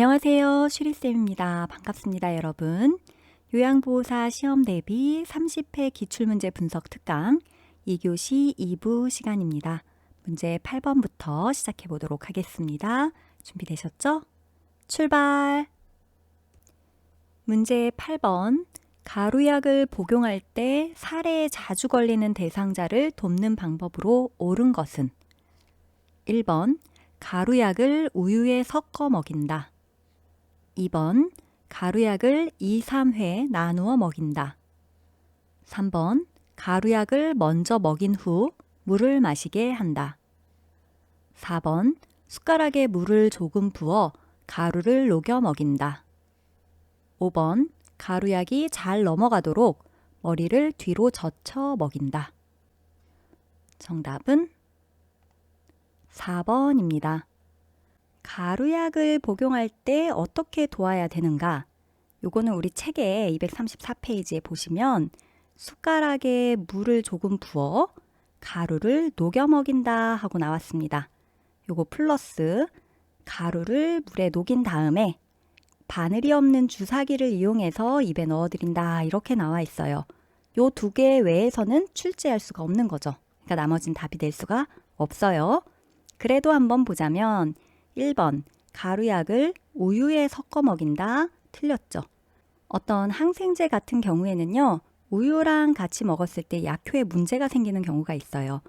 안녕하세요. 슈리쌤입니다. 반갑습니다, 여러분. 요양보호사 시험 대비 30회 기출문제 분석 특강 2교시 2부 시간입니다. 문제 8번부터 시작해 보도록 하겠습니다. 준비되셨죠? 출발! 문제 8번. 가루약을 복용할 때 살에 자주 걸리는 대상자를 돕는 방법으로 옳은 것은 1번. 가루약을 우유에 섞어 먹인다. 2번. 가루약을 2, 3회 나누어 먹인다. 3번. 가루약을 먼저 먹인 후 물을 마시게 한다. 4번. 숟가락에 물을 조금 부어 가루를 녹여 먹인다. 5번. 가루약이 잘 넘어가도록 머리를 뒤로 젖혀 먹인다. 정답은 4번입니다. 가루약을 복용할 때 어떻게 도와야 되는가? 요거는 우리 책의 234페이지에 보시면 숟가락에 물을 조금 부어 가루를 녹여 먹인다 하고 나왔습니다. 요거 플러스 가루를 물에 녹인 다음에 바늘이 없는 주사기를 이용해서 입에 넣어드린다 이렇게 나와 있어요. 요 두 개 외에서는 출제할 수가 없는 거죠. 그러니까 나머진 답이 될 수가 없어요. 그래도 한번 보자면 1번 가루약을 우유에 섞어 먹인다 틀렸죠. 어떤 항생제 같은 경우에는요. 우유랑 같이 먹었을 때 약효에 문제가 생기는 경우가 있어요.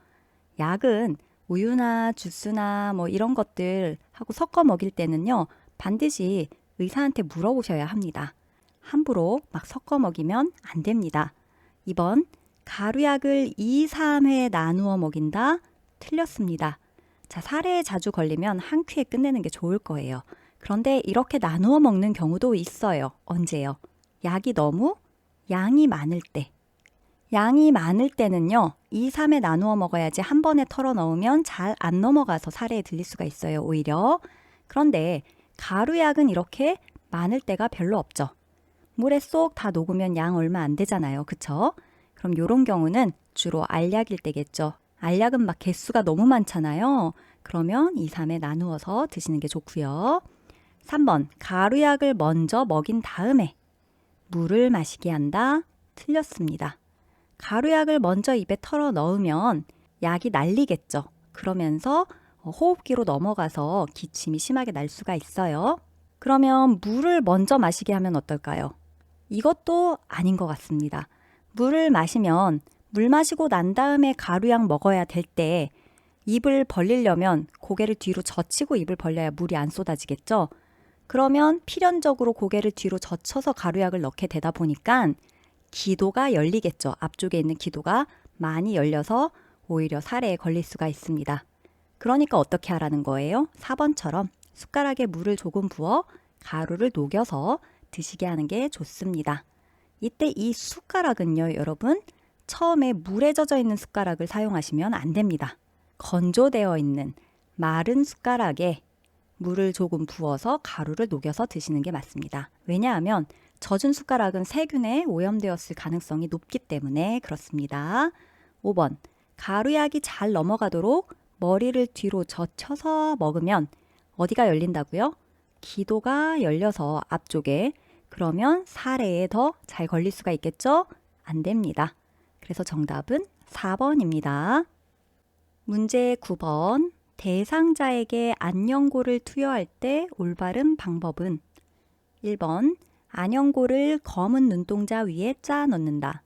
약은 우유나 주스나 뭐 이런 것들 하고 섞어 먹일 때는요. 반드시 의사한테 물어보셔야 합니다. 함부로 막 섞어 먹이면 안 됩니다. 2번 가루약을 2, 3회 나누어 먹인다 틀렸습니다. 자, 살에 자주 걸리면 한 큐에 끝내는 게 좋을 거예요. 그런데 이렇게 나누어 먹는 경우도 있어요. 언제요? 약이 너무 양이 많을 때. 양이 많을 때는요, 2, 3에 나누어 먹어야지 한 번에 털어 넣으면 잘 안 넘어가서 살에 들릴 수가 있어요, 오히려. 그런데 가루약은 이렇게 많을 때가 별로 없죠. 물에 쏙 다 녹으면 양 얼마 안 되잖아요. 그쵸? 그럼 요런 경우는 주로 알약일 때겠죠. 알약은 막 개수가 너무 많잖아요. 그러면 2, 3에 나누어서 드시는 게 좋고요. 3번 가루약을 먼저 먹인 다음에 물을 마시게 한다. 틀렸습니다. 가루약을 먼저 입에 털어 넣으면 약이 날리겠죠. 그러면서 호흡기로 넘어가서 기침이 심하게 날 수가 있어요. 그러면 물을 먼저 마시게 하면 어떨까요? 이것도 아닌 것 같습니다. 물을 마시면 물 마시고 난 다음에 가루약 먹어야 될 때 입을 벌리려면 고개를 뒤로 젖히고 입을 벌려야 물이 안 쏟아지겠죠? 그러면 필연적으로 고개를 뒤로 젖혀서 가루약을 넣게 되다 보니까 기도가 열리겠죠. 앞쪽에 있는 기도가 많이 열려서 오히려 살에 걸릴 수가 있습니다. 그러니까 어떻게 하라는 거예요? 4번처럼 숟가락에 물을 조금 부어 가루를 녹여서 드시게 하는 게 좋습니다. 이때 이 숟가락은요, 여러분, 처음에 물에 젖어 있는 숟가락을 사용하시면 안 됩니다. 건조되어 있는 마른 숟가락에 물을 조금 부어서 가루를 녹여서 드시는 게 맞습니다. 왜냐하면 젖은 숟가락은 세균에 오염되었을 가능성이 높기 때문에 그렇습니다. 5번. 가루약이 잘 넘어가도록 머리를 뒤로 젖혀서 먹으면 어디가 열린다고요? 기도가 열려서 앞쪽에 그러면 사례에 더 잘 걸릴 수가 있겠죠? 안 됩니다. 그래서 정답은 4번입니다. 문제 9번. 대상자에게 안녕고를 투여할 때 올바른 방법은 1번. 안녕고를 검은 눈동자 위에 짜 넣는다.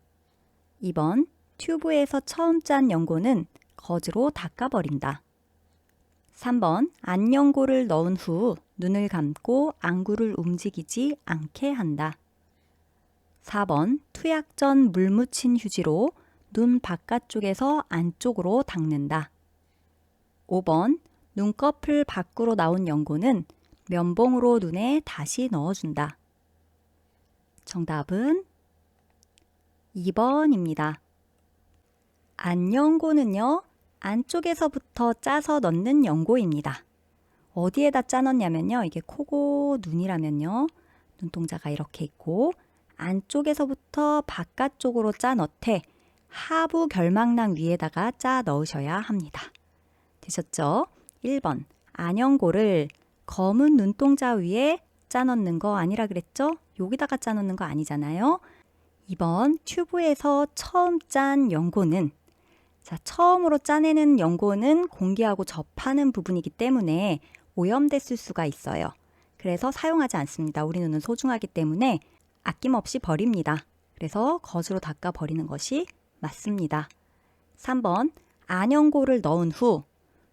2번. 튜브에서 처음 짠 연고는 거즈로 닦아버린다. 3번. 안녕고를 넣은 후 눈을 감고 안구를 움직이지 않게 한다. 4번. 투약 전 물 묻힌 휴지로 눈 바깥쪽에서 안쪽으로 닦는다. 5번. 눈꺼풀 밖으로 나온 연고는 면봉으로 눈에 다시 넣어준다. 정답은 2번입니다. 안연고는요, 안쪽에서부터 짜서 넣는 연고입니다. 어디에다 짜 넣냐면요, 이게 코고 눈이라면요, 눈동자가 이렇게 있고, 안쪽에서부터 바깥쪽으로 짜 넣되 하부 결막낭 위에다가 짜 넣으셔야 합니다. 되셨죠? 1번. 안연고를 검은 눈동자 위에 짜 넣는 거 아니라 그랬죠? 여기다가 짜 넣는 거 아니잖아요. 이번 튜브에서 처음 짠 연고는 자, 처음으로 짜내는 연고는 공기하고 접하는 부분이기 때문에 오염됐을 수가 있어요. 그래서 사용하지 않습니다. 우리 눈은 소중하기 때문에 아낌없이 버립니다. 그래서 거즈로 닦아 버리는 것이 맞습니다. 3번 안연고를 넣은 후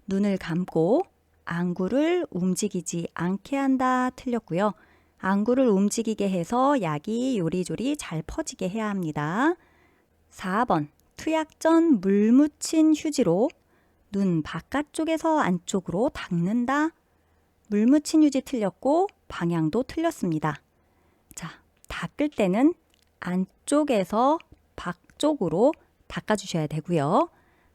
눈을 감고 안구를 움직이지 않게 한다 틀렸고요. 안구를 움직이게 해서 약이 요리조리 잘 퍼지게 해야 합니다. 4번 투약 전 물 묻힌 휴지로 눈 바깥쪽에서 안쪽으로 닦는다. 물 묻힌 휴지 틀렸고 방향도 틀렸습니다. 자, 닦을 때는 안쪽에서 밖쪽으로 닦아주셔야 되고요.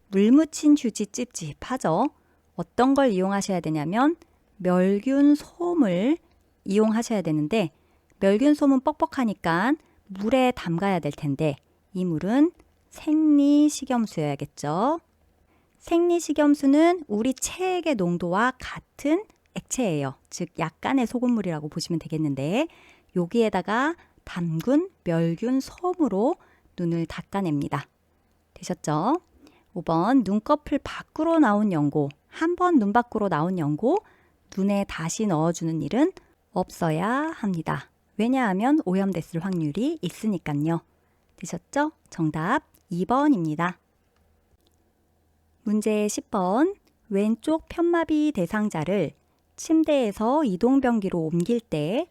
물 묻힌 휴지 찝찝하죠? 어떤 걸 이용하셔야 되냐면 멸균 솜을 이용하셔야 되는데 멸균 솜은 뻑뻑하니까 물에 담가야 될 텐데 이 물은 생리식염수여야겠죠. 생리식염수는 우리 체액의 농도와 같은 액체예요. 즉 약간의 소금물이라고 보시면 되겠는데 여기에다가 담근 멸균 솜으로 눈을 닦아냅니다. 되셨죠? 5번 눈꺼풀 밖으로 나온 연고 한 번 눈 밖으로 나온 연고 눈에 다시 넣어주는 일은 없어야 합니다. 왜냐하면 오염됐을 확률이 있으니까요. 되셨죠? 정답 2번입니다. 문제 10번 왼쪽 편마비 대상자를 침대에서 이동변기로 옮길 때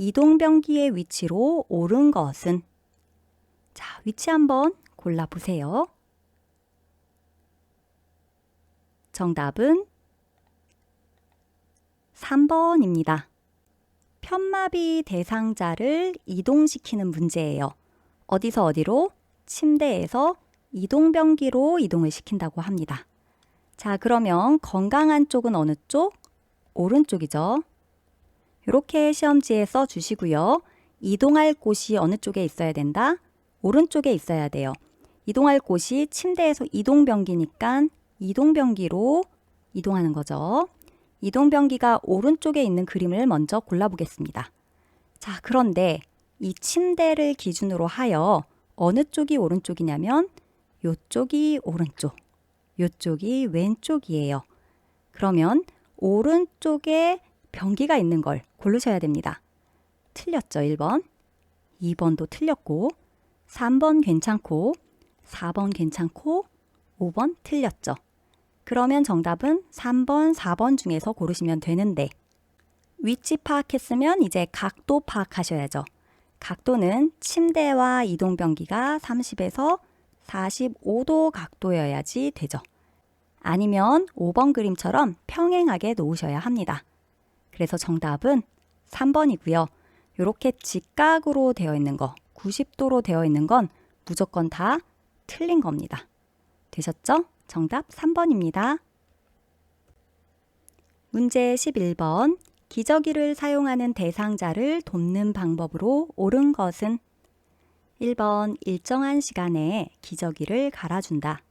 이동변기의 위치로 옳은 것은 자, 위치 한번 골라보세요. 정답은 3번입니다. 편마비 대상자를 이동시키는 문제예요. 어디서 어디로? 침대에서 이동변기로 이동을 시킨다고 합니다. 자, 그러면 건강한 쪽은 어느 쪽? 오른쪽이죠. 이렇게 시험지에 써 주시고요. 이동할 곳이 어느 쪽에 있어야 된다? 오른쪽에 있어야 돼요. 이동할 곳이 침대에서 이동변기니까 이동변기로 이동하는 거죠. 이동변기가 오른쪽에 있는 그림을 먼저 골라보겠습니다. 자, 그런데 이 침대를 기준으로 하여 어느 쪽이 오른쪽이냐면 요쪽이 오른쪽, 요쪽이 왼쪽이에요. 그러면 오른쪽에 변기가 있는 걸 고르셔야 됩니다. 틀렸죠, 1번. 2번도 틀렸고, 3번 괜찮고, 4번 괜찮고, 5번 틀렸죠. 그러면 정답은 3번, 4번 중에서 고르시면 되는데, 위치 파악했으면 이제 각도 파악하셔야죠. 각도는 침대와 이동변기가 30에서 45도 각도여야지 되죠. 아니면 5번 그림처럼 평행하게 놓으셔야 합니다. 그래서 정답은 3번이고요. 이렇게 직각으로 되어 있는 거, 90도로 되어 있는 건 무조건 다 틀린 겁니다. 되셨죠? 정답 3번입니다. 문제 11번. 기저귀를 사용하는 대상자를 돕는 방법으로 옳은 것은 1번 일정한 시간에 기저귀를 갈아준다.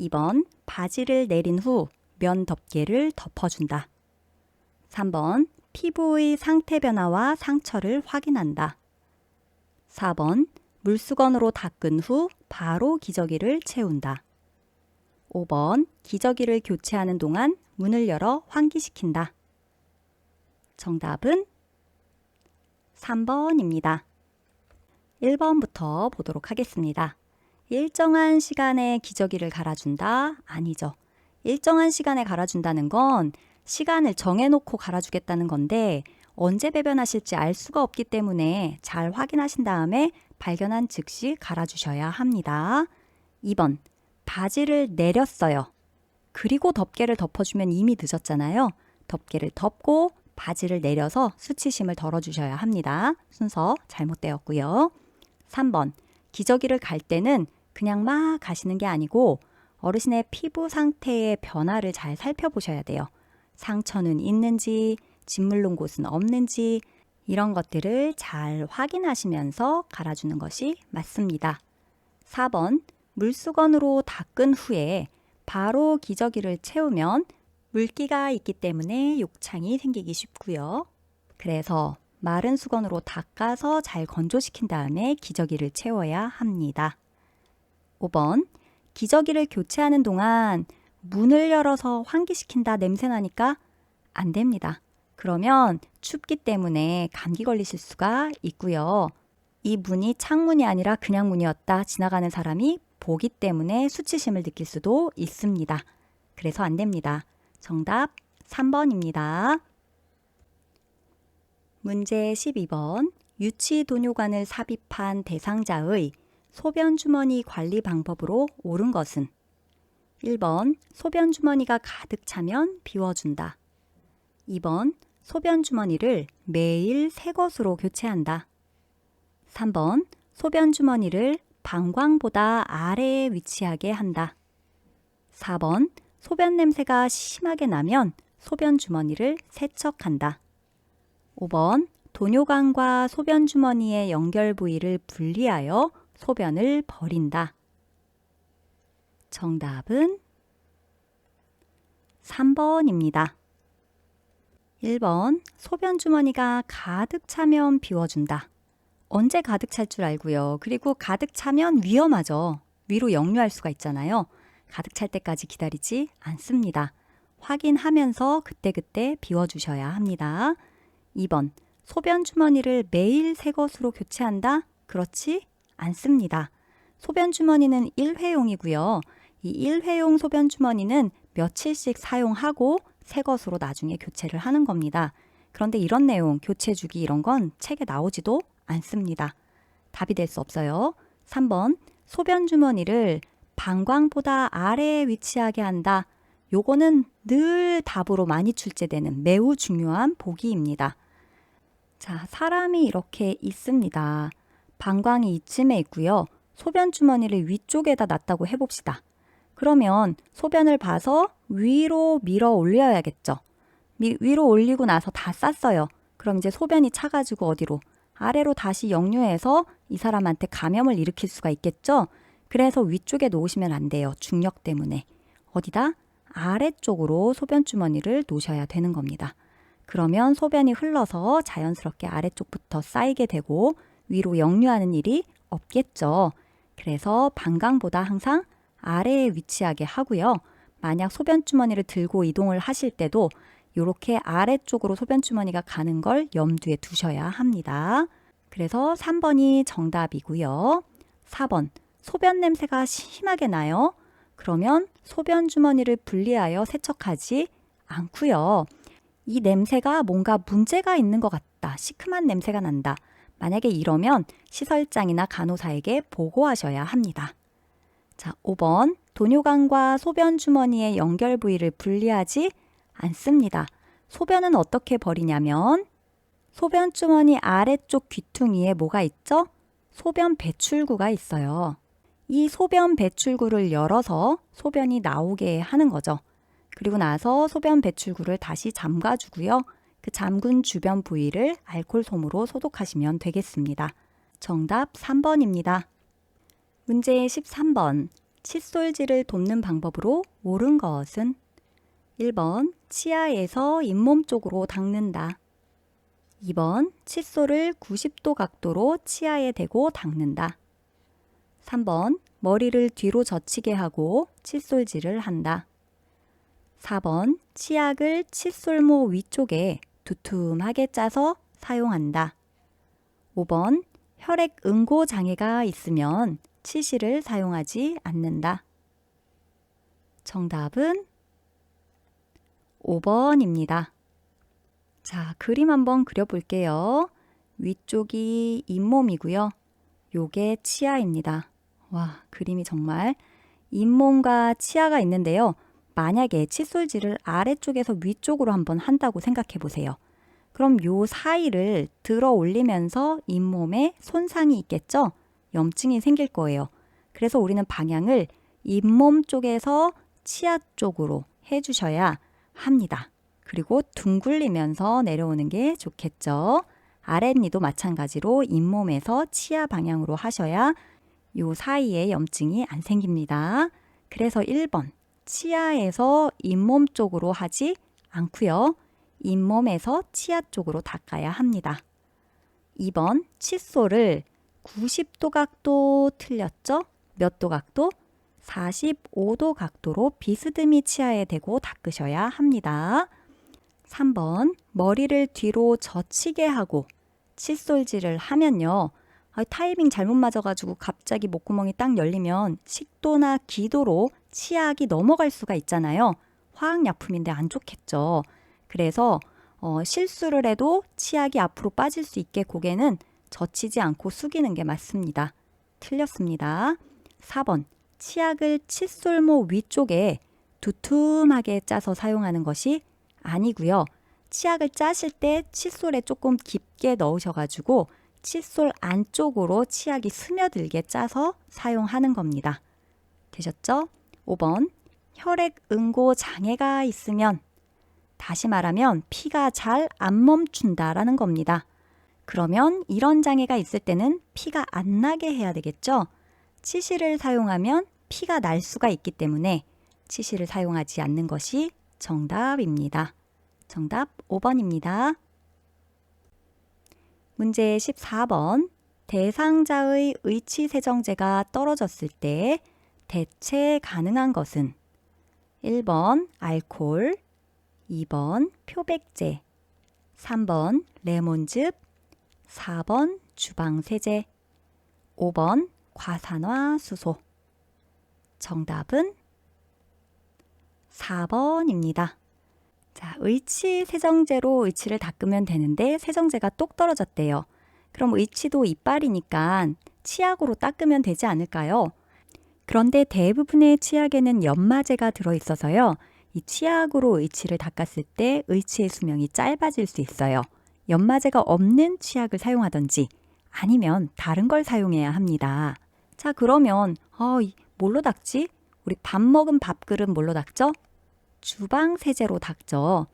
2번 바지를 내린 후 면 덮개를 덮어준다. 3번 피부의 상태 변화와 상처를 확인한다. 4번 물수건으로 닦은 후 바로 기저귀를 채운다. 5번 기저귀를 교체하는 동안 문을 열어 환기시킨다. 정답은 3번입니다. 1번부터 보도록 하겠습니다. 일정한 시간에 기저귀를 갈아준다? 아니죠. 일정한 시간에 갈아준다는 건 시간을 정해놓고 갈아주겠다는 건데 언제 배변하실지 알 수가 없기 때문에 잘 확인하신 다음에 발견한 즉시 갈아주셔야 합니다. 2번, 바지를 내렸어요. 그리고 덮개를 덮어주면 이미 늦었잖아요. 덮개를 덮고 바지를 내려서 수치심을 덜어주셔야 합니다. 순서 잘못되었고요. 3번, 기저귀를 갈 때는 그냥 막 가시는 게 아니고 어르신의 피부 상태의 변화를 잘 살펴보셔야 돼요. 상처는 있는지, 짓물른 곳은 없는지, 이런 것들을 잘 확인하시면서 갈아주는 것이 맞습니다. 4번, 물수건으로 닦은 후에 바로 기저귀를 채우면 물기가 있기 때문에 욕창이 생기기 쉽고요. 그래서 마른 수건으로 닦아서 잘 건조시킨 다음에 기저귀를 채워야 합니다. 5번. 기저귀를 교체하는 동안 문을 열어서 환기시킨다 냄새 나니까 안 됩니다. 그러면 춥기 때문에 감기 걸리실 수가 있고요. 이 문이 창문이 아니라 그냥 문이었다 지나가는 사람이 보기 때문에 수치심을 느낄 수도 있습니다. 그래서 안 됩니다. 정답 3번입니다. 문제 12번. 유치 도뇨관을 삽입한 대상자의 소변 주머니 관리 방법으로 옳은 것은 1번 소변 주머니가 가득 차면 비워준다. 2번 소변 주머니를 매일 새 것으로 교체한다. 3번 소변 주머니를 방광보다 아래에 위치하게 한다. 4번 소변 냄새가 심하게 나면 소변 주머니를 세척한다. 5번 도뇨관과 소변 주머니의 연결 부위를 분리하여 소변을 버린다. 정답은 3번입니다. 1번 소변 주머니가 가득 차면 비워준다. 언제 가득 찰 줄 알고요. 그리고 가득 차면 위험하죠. 위로 역류할 수가 있잖아요. 가득 찰 때까지 기다리지 않습니다. 확인하면서 그때그때 비워주셔야 합니다. 2번 소변 주머니를 매일 새 것으로 교체한다? 그렇지 않습니다. 소변 주머니는 1회용이고요. 이 1회용 소변 주머니는 며칠씩 사용하고 새 것으로 나중에 교체를 하는 겁니다. 그런데 이런 내용, 교체 주기 이런 건 책에 나오지도 않습니다. 답이 될 수 없어요. 3번 소변 주머니를 방광보다 아래에 위치하게 한다. 요거는 늘 답으로 많이 출제되는 매우 중요한 보기입니다. 자, 사람이 이렇게 있습니다. 방광이 이쯤에 있고요. 소변 주머니를 위쪽에다 놨다고 해봅시다. 그러면 소변을 봐서 위로 밀어 올려야겠죠. 미, 위로 올리고 나서 다 쌌어요. 그럼 이제 소변이 차가지고 어디로? 아래로 다시 역류해서 이 사람한테 감염을 일으킬 수가 있겠죠. 그래서 위쪽에 놓으시면 안 돼요. 중력 때문에. 어디다? 아래쪽으로 소변 주머니를 놓으셔야 되는 겁니다. 그러면 소변이 흘러서 자연스럽게 아래쪽부터 쌓이게 되고 위로 역류하는 일이 없겠죠. 그래서 방광보다 항상 아래에 위치하게 하고요. 만약 소변 주머니를 들고 이동을 하실 때도 이렇게 아래쪽으로 소변 주머니가 가는 걸 염두에 두셔야 합니다. 그래서 3번이 정답이고요. 4번 소변 냄새가 심하게 나요. 그러면 소변 주머니를 분리하여 세척하지 않고요. 이 냄새가 뭔가 문제가 있는 것 같다. 시큼한 냄새가 난다. 만약에 이러면 시설장이나 간호사에게 보고하셔야 합니다. 자, 5번. 도뇨관과 소변 주머니의 연결 부위를 분리하지 않습니다. 소변은 어떻게 버리냐면 소변 주머니 아래쪽 귀퉁이에 뭐가 있죠? 소변 배출구가 있어요. 이 소변 배출구를 열어서 소변이 나오게 하는 거죠. 그리고 나서 소변 배출구를 다시 잠가주고요. 그 잠근 주변 부위를 알콜 솜으로 소독하시면 되겠습니다. 정답 3번입니다. 문제 13번. 칫솔질을 돕는 방법으로 옳은 것은 1번 치아에서 잇몸 쪽으로 닦는다. 2번 칫솔을 90도 각도로 치아에 대고 닦는다. 3번 머리를 뒤로 젖히게 하고 칫솔질을 한다. 4번 치약을 칫솔모 위쪽에 두툼하게 짜서 사용한다. 5번 혈액 응고 장애가 있으면 치실을 사용하지 않는다. 정답은 5번입니다. 자, 그림 한번 그려볼게요. 위쪽이 잇몸이고요. 요게 치아입니다. 와, 그림이 정말 잇몸과 치아가 있는데요. 만약에 칫솔질을 아래쪽에서 위쪽으로 한번 한다고 생각해 보세요. 그럼 요 사이를 들어 올리면서 잇몸에 손상이 있겠죠? 염증이 생길 거예요. 그래서 우리는 방향을 잇몸 쪽에서 치아 쪽으로 해주셔야 합니다. 그리고 둥글리면서 내려오는 게 좋겠죠. 아랫니도 마찬가지로 잇몸에서 치아 방향으로 하셔야 요 사이에 염증이 안 생깁니다. 그래서 1번 치아에서 잇몸 쪽으로 하지 않고요. 잇몸에서 치아 쪽으로 닦아야 합니다. 2번 칫솔을 90도 각도 틀렸죠? 몇 도 각도? 45도 각도로 비스듬히 치아에 대고 닦으셔야 합니다. 3번 머리를 뒤로 젖히게 하고 칫솔질을 하면요. 아, 타이밍 잘못 맞아가지고 갑자기 목구멍이 딱 열리면 식도나 기도로 치약이 넘어갈 수가 있잖아요. 화학약품인데 안 좋겠죠. 그래서 어, 실수를 해도 치약이 앞으로 빠질 수 있게 고개는 젖히지 않고 숙이는 게 맞습니다. 틀렸습니다. 4번 치약을 칫솔모 위쪽에 두툼하게 짜서 사용하는 것이 아니고요. 치약을 짜실 때 칫솔에 조금 깊게 넣으셔가지고 칫솔 안쪽으로 치약이 스며들게 짜서 사용하는 겁니다. 되셨죠? 5번 혈액 응고 장애가 있으면 다시 말하면 피가 잘 안 멈춘다라는 겁니다. 그러면 이런 장애가 있을 때는 피가 안 나게 해야 되겠죠? 치실을 사용하면 피가 날 수가 있기 때문에 치실을 사용하지 않는 것이 정답입니다. 정답 5번입니다. 문제 14번. 대상자의 의치세정제가 떨어졌을 때 대체 가능한 것은 1번 알코올, 2번 표백제, 3번 레몬즙, 4번 주방세제, 5번 과산화수소. 정답은 4번입니다. 자, 의치 세정제로 의치를 닦으면 되는데 세정제가 똑 떨어졌대요. 그럼 의치도 이빨이니까 치약으로 닦으면 되지 않을까요? 그런데 대부분의 치약에는 연마제가 들어있어서요. 이 치약으로 의치를 닦았을 때 의치의 수명이 짧아질 수 있어요. 연마제가 없는 치약을 사용하던지 아니면 다른 걸 사용해야 합니다. 자, 그러면 어, 뭘로 닦지? 우리 밥 먹은 밥그릇 뭘로 닦죠? 주방 세제로 닦죠.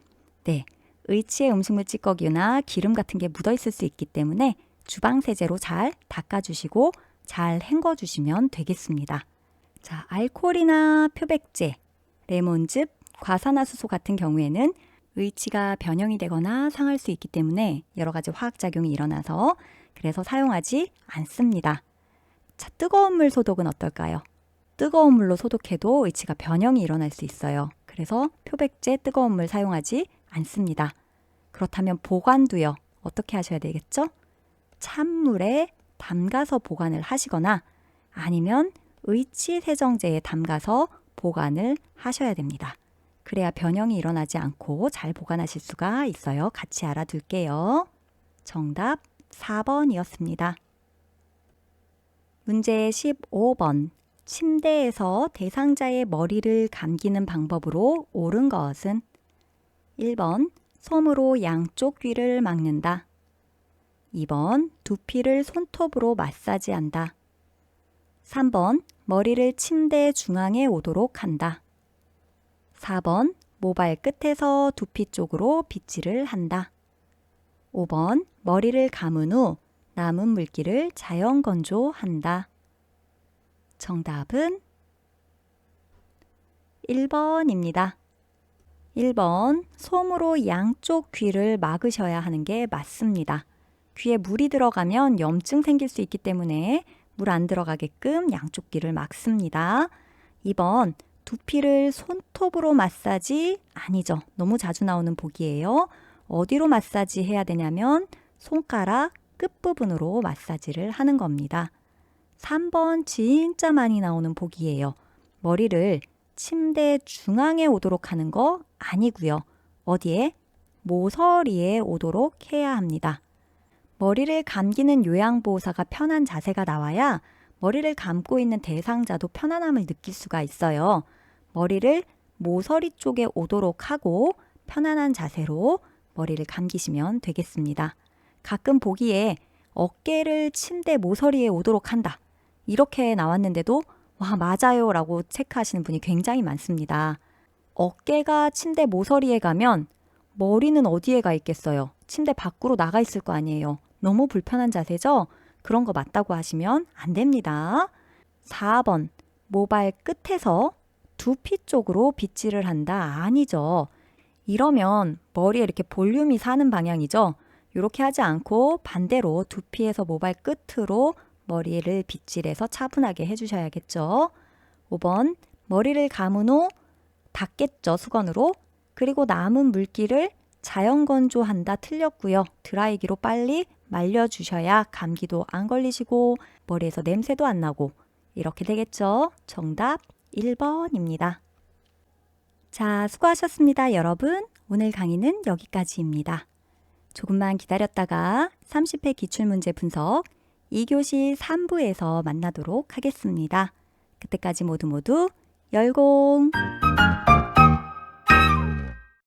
네. 의치에 음식물 찌꺼기나 기름 같은 게 묻어 있을 수 있기 때문에 주방 세제로 잘 닦아 주시고 잘 헹궈 주시면 되겠습니다. 자, 알코올이나 표백제, 레몬즙, 과산화수소 같은 경우에는 의치가 변형이 되거나 상할 수 있기 때문에 여러 가지 화학작용이 일어나서 그래서 사용하지 않습니다. 자, 뜨거운 물 소독은 어떨까요? 뜨거운 물로 소독해도 의치가 변형이 일어날 수 있어요. 그래서 표백제 뜨거운 물 사용하지 않습니다. 그렇다면 보관도요. 어떻게 하셔야 되겠죠? 찬물에 담가서 보관을 하시거나 아니면 의치 세정제에 담가서 보관을 하셔야 됩니다. 그래야 변형이 일어나지 않고 잘 보관하실 수가 있어요. 같이 알아둘게요. 정답 4번이었습니다. 문제 15번. 침대에서 대상자의 머리를 감기는 방법으로 옳은 것은 1번 솜으로 양쪽 귀를 막는다. 2번 두피를 손톱으로 마사지한다. 3번 머리를 침대 중앙에 오도록 한다. 4번 모발 끝에서 두피 쪽으로 빗질을 한다. 5번 머리를 감은 후 남은 물기를 자연 건조한다. 정답은 1번입니다. 1번, 솜으로 양쪽 귀를 막으셔야 하는 게 맞습니다. 귀에 물이 들어가면 염증 생길 수 있기 때문에 물 안 들어가게끔 양쪽 귀를 막습니다. 2번, 두피를 손톱으로 마사지 아니죠. 너무 자주 나오는 보기예요. 어디로 마사지 해야 되냐면 손가락 끝부분으로 마사지를 하는 겁니다. 3번 진짜 많이 나오는 보기예요. 머리를 침대 중앙에 오도록 하는 거 아니고요. 어디에? 모서리에 오도록 해야 합니다. 머리를 감기는 요양보호사가 편한 자세가 나와야 머리를 감고 있는 대상자도 편안함을 느낄 수가 있어요. 머리를 모서리 쪽에 오도록 하고 편안한 자세로 머리를 감기시면 되겠습니다. 가끔 보기에 어깨를 침대 모서리에 오도록 한다. 이렇게 나왔는데도 와, 맞아요 라고 체크하시는 분이 굉장히 많습니다. 어깨가 침대 모서리에 가면 머리는 어디에 가 있겠어요? 침대 밖으로 나가 있을 거 아니에요. 너무 불편한 자세죠? 그런 거 맞다고 하시면 안 됩니다. 4번. 모발 끝에서 두피 쪽으로 빗질을 한다. 아니죠. 이러면 머리에 이렇게 볼륨이 사는 방향이죠. 이렇게 하지 않고 반대로 두피에서 모발 끝으로 머리를 빗질해서 차분하게 해주셔야겠죠. 5번 머리를 감은 후 닦겠죠 수건으로. 그리고 남은 물기를 자연 건조한다 틀렸고요. 드라이기로 빨리 말려주셔야 감기도 안 걸리시고 머리에서 냄새도 안 나고 이렇게 되겠죠. 정답 1번입니다. 자, 수고하셨습니다, 여러분. 오늘 강의는 여기까지입니다. 조금만 기다렸다가 30회 기출문제 분석 2교시 3부에서 만나도록 하겠습니다. 그때까지 모두 모두 열공!